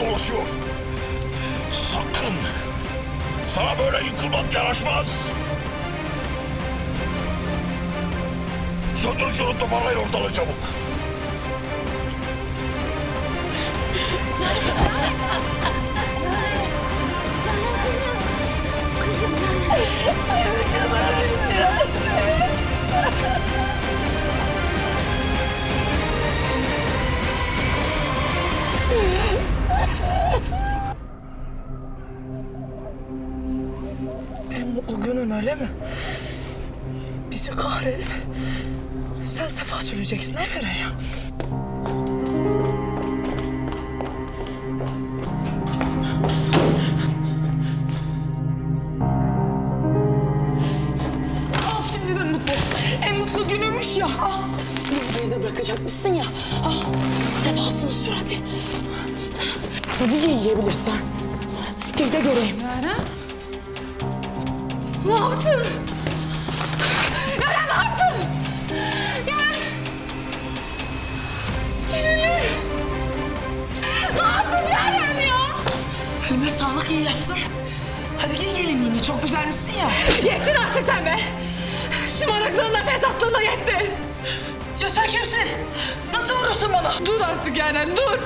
dolaşıyor. Sakın! Sana böyle yıkılmak yaraşmaz. Söndür şunu toparlayın ortalığı çabuk. Öyle mi? Bizi kahredip sen sefa süreceksin he Miray Ne yaptın? Yaren ne yaptın? Yaren! Yeminle! Ne yaptın Yaren ya? Elime sağlık iyi yaptım. Hadi giy gelinliğini çok güzelmişsin ya. Yettin artık sen be! Şımarıklığında, fesatlığında yetti. Ya sen kimsin? Nasıl vurursun bana? Dur artık Yaren, dur!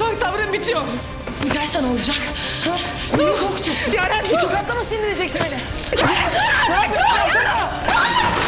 Bak sabrım bitiyor. Biterse ne olacak? Ha? Dur. korkutuyorsun? Yaren Bir dur! tokatla mı sindireceksin beni? Hadi. Yapsana! Yapsana! Yapsana!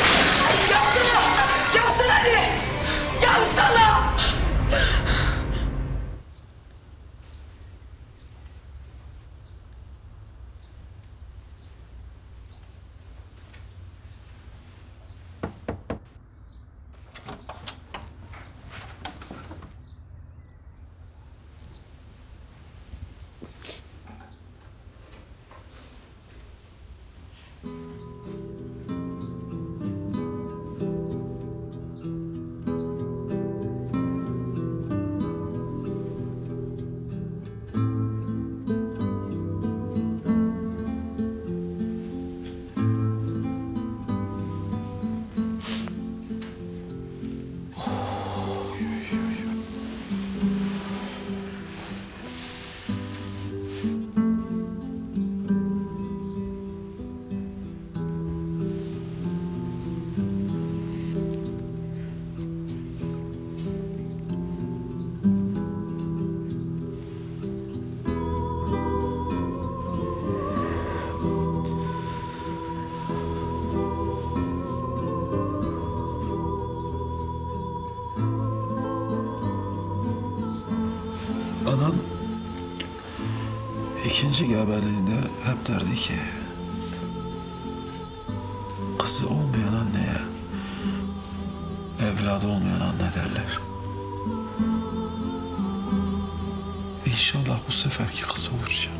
İkinci gebeliğinde hep derdi ki kızı olmayan anneye evladı olmayan anne derler. İnşallah bu seferki kızı olacağım.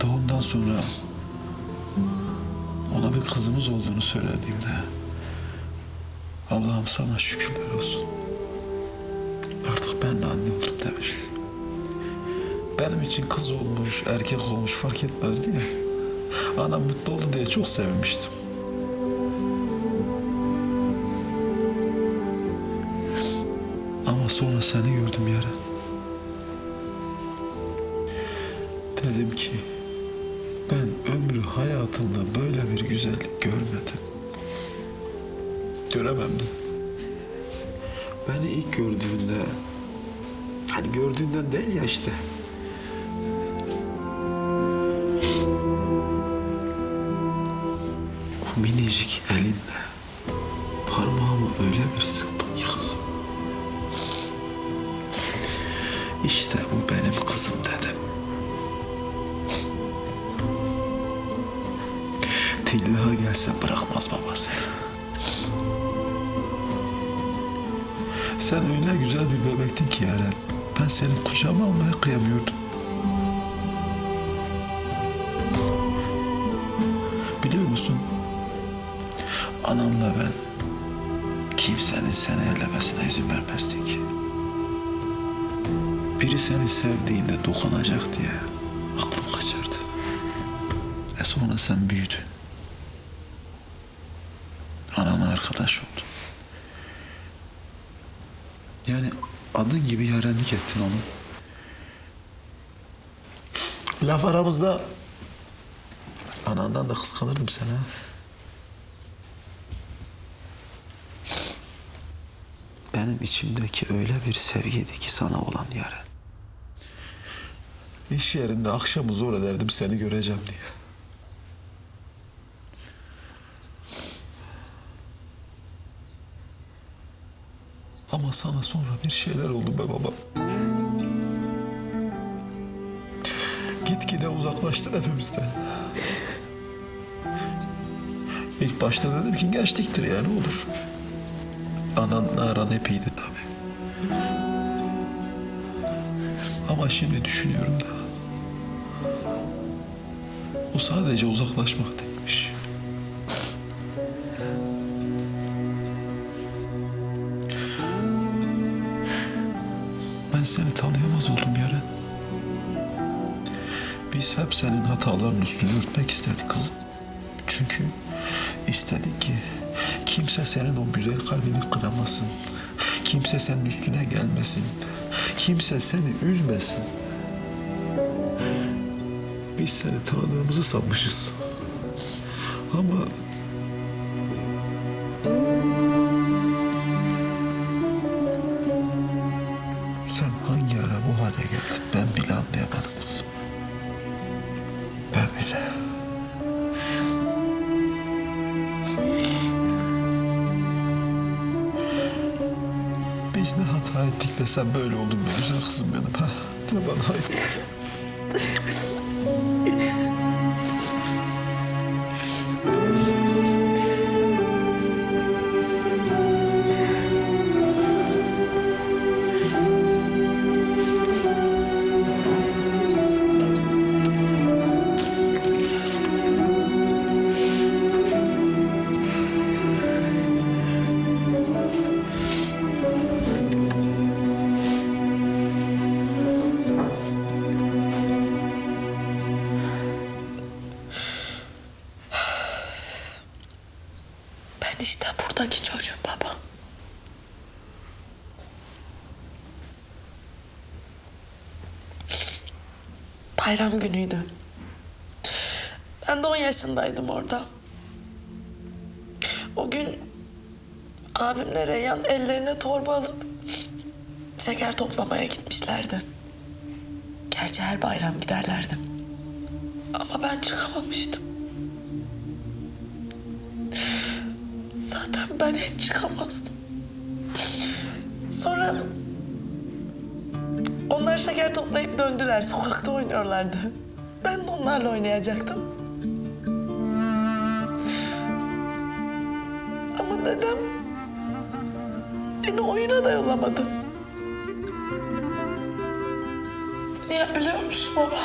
Doğumdan sonra ona bir kızımız olduğunu söylediğimde Allah'ım sana şükürler olsun. Benim için kız olmuş, erkek olmuş fark etmez diye. Anam mutlu oldu diye çok sevinmiştim. Ama sonra seni gördüm yara. Dedim ki ben ömrü hayatımda böyle bir güzellik görmedim. Göremem de. Beni ilk gördüğünde hani gördüğünden değil ya işte Tilla gelse bırakmaz babasını. Sen öyle güzel bir bebektin ki Yaren. Ben seni kucağıma almaya kıyamıyordum. Biliyor musun? Anamla ben kimsenin seni ellemesine izin vermezdik. Biri seni sevdiğinde dokunacak diye aklım kaçardı. E sonra sen büyüdün. Anana arkadaş oldun. Yani gibi yarenlik ettin onu. Laf aramızda anandan da kıskanırdım seni ha. Benim içimdeki öyle bir sevgiydi ki sana olan yaren. İş yerinde akşamı zor ederdim seni göreceğim diye. Ama sana sonra bir şeyler oldu be baba. Gitgide uzaklaştın hepimizden. İlk başta dedim ki geçtiktir yani olur. Ananla aran hep iyiydi tabii. Ama şimdi düşünüyorum da... O sadece uzaklaşmak seni tanıyamaz oldum Yaren. Biz hep senin hataların üstünü örtmek istedik kızım. Çünkü istedik ki kimse senin o güzel kalbini kıramasın. Kimse senin üstüne gelmesin. Kimse seni üzmesin. Biz seni tanıdığımızı sanmışız. Ama sen böyle oldun be güzel kızım benim. Ha? De bana. Bayram günüydü. Ben de 10 yaşındaydım orada. O gün abimle Reyhan ellerine torba alıp şeker toplamaya gitmişlerdi. Gerçi her bayram giderlerdi. Ama ben çıkamamıştım. Zaten ben hiç çıkamazdım. Sonra onlar şeker toplayıp döndüler. Sokakta oynuyorlardı. Ben de onlarla oynayacaktım. Ama dedem beni oyuna da yollamadı. Niye biliyor musun baba?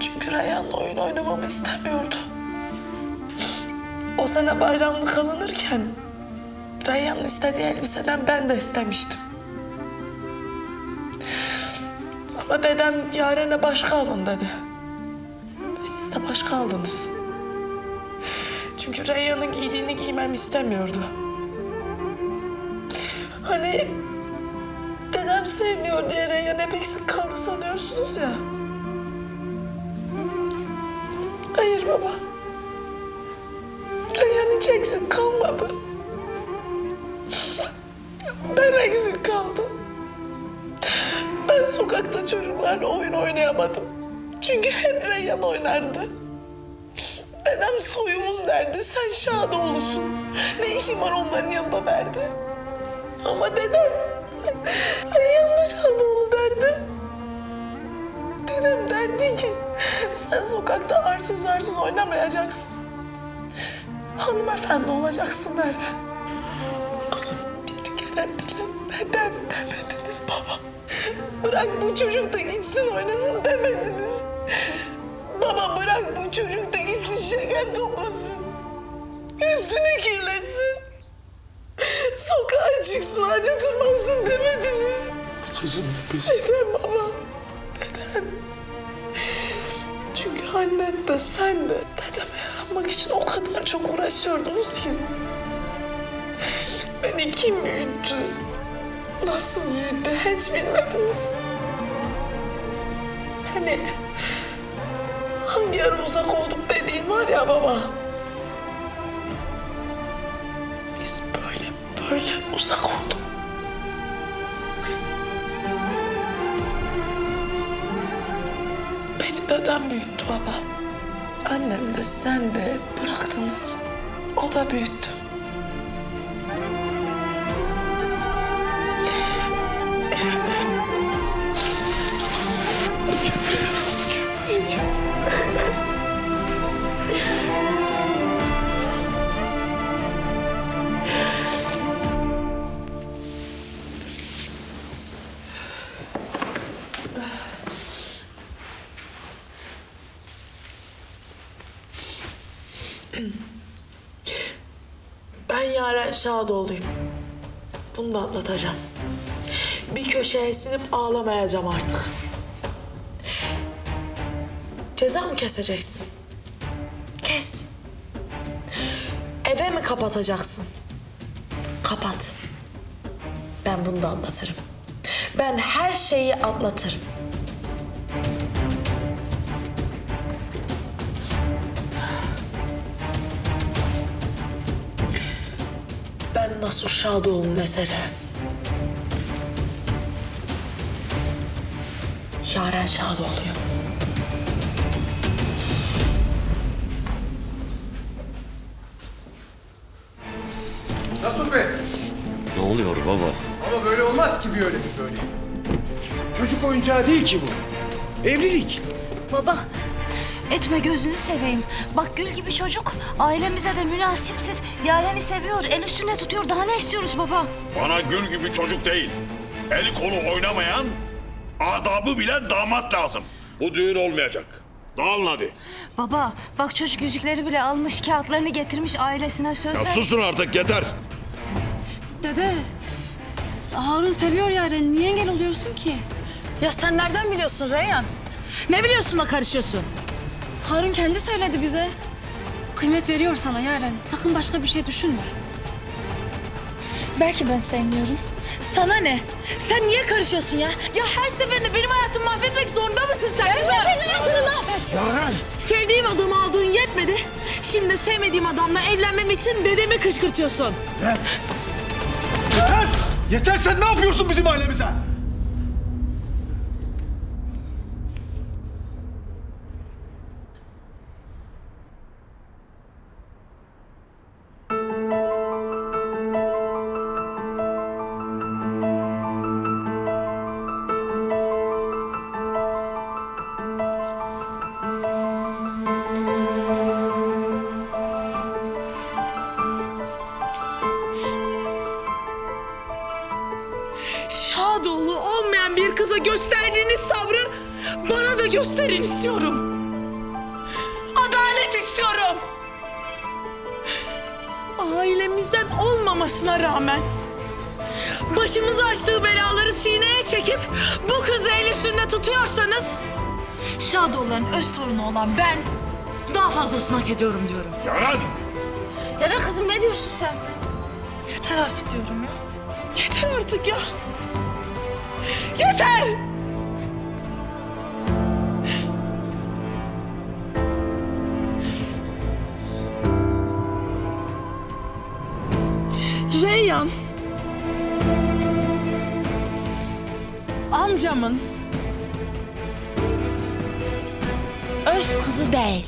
Çünkü Reyhan'la oyun oynamamı istemiyordu. O sene bayramlık alınırken Reyhan'ın istediği elbiseden ben de istemiştim. Ama dedem Yaren'e başka alın dedi. Ve siz de başka aldınız. Çünkü Reyhan'ın giydiğini giymem istemiyordu. Hani dedem sevmiyor diye Reyhan hep eksik kaldı sanıyorsunuz ya. Hayır baba. Reyhan hiç eksik kalmadı. Ben eksik kaldım. Sokakta çocuklarla oyun oynayamadım. Çünkü hep Reyhan oynardı. Dedem soyumuz derdi, sen Şadoğlu'sun. Ne işin var onların yanında derdi. Ama dedem, Reyhan da Şadoğlu derdim. Dedem derdi ki, sen sokakta arsız arsız oynamayacaksın. Hanımefendi olacaksın derdi. Kızım Bir kere bile neden demediniz baba? Bırak bu çocuk da gitsin oynasın demediniz. Baba bırak bu çocuk da gitsin şeker toplasın. Üstünü kirletsin. Sokağa çıksın ağaca tırmansın demediniz. kızım biz Neden baba? Neden? Çünkü annem de sen de dedeme yaranmak için o kadar çok uğraşıyordunuz ki. Beni kim büyüttü? Nasıl büyüttü hiç bilmediniz. Hani hangi ara uzak olduk dediğin var ya baba. Biz böyle böyle uzak olduk. Beni dedem büyüttü baba. Annem de sen de bıraktınız. O da büyüttü. Ben Yaren Şadoğlu'yum. Bunu da atlatacağım. Bir köşeye sinip ağlamayacağım artık. Ceza mı keseceksin? Kes. Eve mi kapatacaksın? Kapat. Ben bunu da anlatırım. Ben her şeyi atlatırım. Nasuh Şadoğlu'nun eseri. Yaren Şadoğlu'yum. Nasuh Bey. Ne oluyor baba? Ama böyle olmaz ki bir öyle bir böyle. Çocuk oyuncağı değil ki bu. Evlilik. Baba etme gözünü seveyim. Bak gül gibi çocuk ailemize de münasiptir. Yaren'i seviyor, el üstünde tutuyor. Daha ne istiyoruz baba? Bana gül gibi çocuk değil. El kolu oynamayan, adabı bilen damat lazım. Bu düğün olmayacak. Dağılın hadi. Baba bak çocuk yüzükleri bile almış, kağıtlarını getirmiş ailesine söz Ya ver. susun artık yeter. Dede, Harun seviyor Yaren. Niye engel oluyorsun ki? Ya sen nereden biliyorsun Reyhan? Ne biliyorsun da karışıyorsun? Harun kendi söyledi bize. Kıymet veriyor sana Yaren. Sakın başka bir şey düşünme. Belki ben sevmiyorum. Sana ne? Sen niye karışıyorsun ya? Ya her seferinde benim hayatımı mahvetmek zorunda mısın sen? Ben senin hayatını mahvet. Yaren. Sevdiğim adamı aldığın yetmedi. Şimdi sevmediğim adamla evlenmem için dedemi kışkırtıyorsun. Yeter. Yeter sen ne yapıyorsun bizim ailemize? Gösterin istiyorum. Adalet istiyorum. Ailemizden olmamasına rağmen başımıza açtığı belaları sineye çekip bu kızı el üstünde tutuyorsanız Şadoğulların öz torunu olan ben daha fazlasını hak ediyorum diyorum. Yaran! Ya kızım ne diyorsun sen? Yeter artık diyorum ya. Yeter artık ya. Yeter! Amcamın öz kızı değil.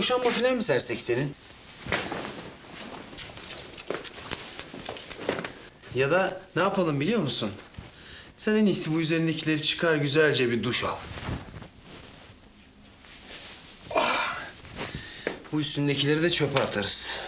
Muşamba falan mı sersek senin? Ya da ne yapalım biliyor musun? Sen en iyisi bu üzerindekileri çıkar güzelce bir duş al. Ah. Bu üstündekileri de çöpe atarız.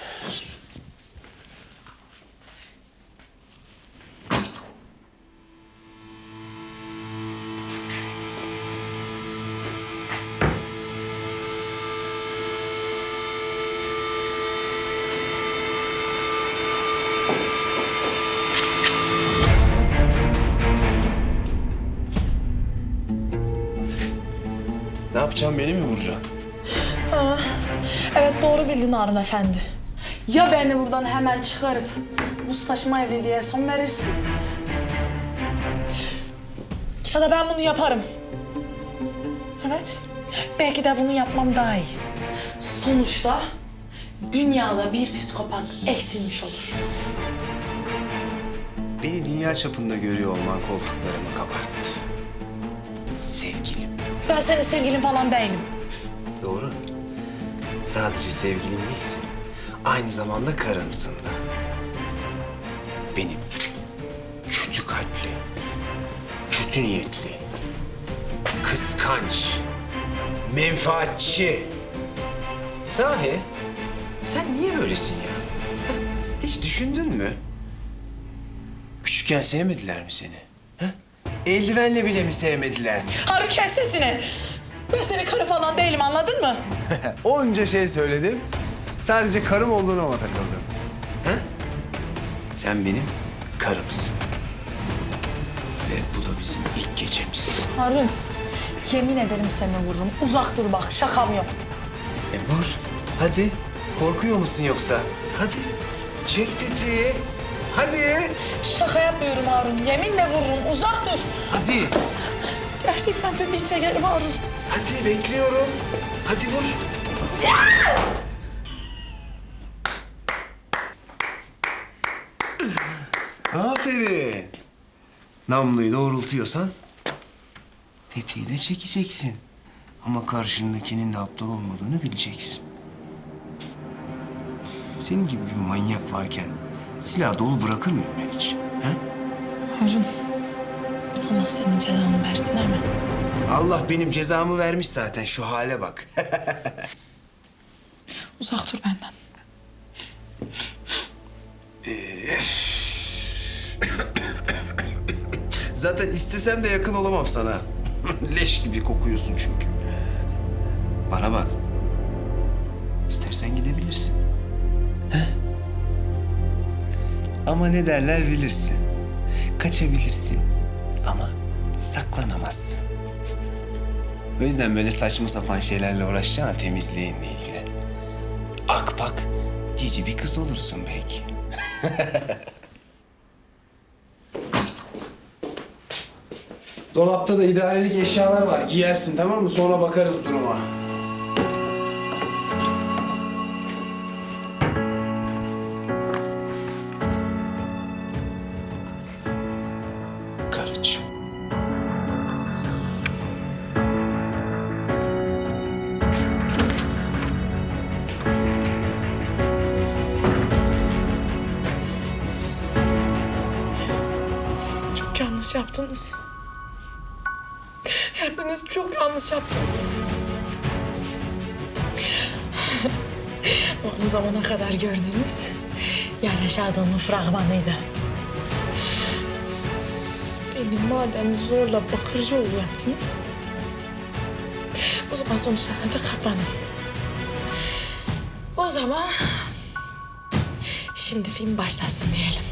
Harun Efendi. Ya beni buradan hemen çıkarıp bu saçma evliliğe son verirsin. Ya da ben bunu yaparım. Evet. Belki de bunu yapmam daha iyi. Sonuçta dünyada bir psikopat eksilmiş olur. Beni dünya çapında görüyor olman koltuklarımı kabarttı. Sevgilim. Ben senin sevgilin falan değilim. Doğru. Sadece sevgilim değilsin. Aynı zamanda karımsın da. Benim kötü kalpli, kötü niyetli, kıskanç, menfaatçi. Sahi, sen niye böylesin ya? Hiç düşündün mü? Küçükken sevmediler mi seni? Ha? Eldivenle bile mi sevmediler? Harun kes sesini. Ben senin karı falan değilim anladın mı? Onca şey söyledim. Sadece karım olduğunu ama takıldım. Ha? Sen benim karımsın. Ve bu da bizim ilk gecemiz. Harun yemin ederim seni vururum. Uzak dur bak şakam yok. E vur. Hadi. Korkuyor musun yoksa? Hadi. Çek tetiği. Hadi. Şaka yapmıyorum Harun. Yeminle vururum. Uzak dur. Hadi. Gerçekten de hiç çekerim Harun. Hadi bekliyorum. Hadi vur. Aferin. Namluyu doğrultuyorsan tetiği de çekeceksin. Ama karşındakinin de aptal olmadığını bileceksin. Senin gibi bir manyak varken silah dolu bırakır mıyım ben hiç? He? Harun. Allah senin cezanı versin hemen. Allah benim cezamı vermiş zaten şu hale bak. Uzak dur benden. Zaten istesem de yakın olamam sana. Leş gibi kokuyorsun çünkü. Bana bak. İstersen gidebilirsin. Heh. Ama ne derler bilirsin. Kaçabilirsin. Ama saklanamazsın. O yüzden böyle saçma sapan şeylerle uğraşacağına temizliğinle ilgili. Akpak, cici bir kız olursun belki. Dolapta da idarelik eşyalar var. Giyersin tamam mı? Sonra bakarız duruma. Yaptınız. Hepiniz çok yanlış yaptınız. Bu zamana kadar gördüğünüz Yara Şado'nun fragmanıydı. Beni madem zorla Bakırcıoğlu yaptınız... ...o zaman sonuçlarına da katlanın. O zaman... ...şimdi film başlasın diyelim.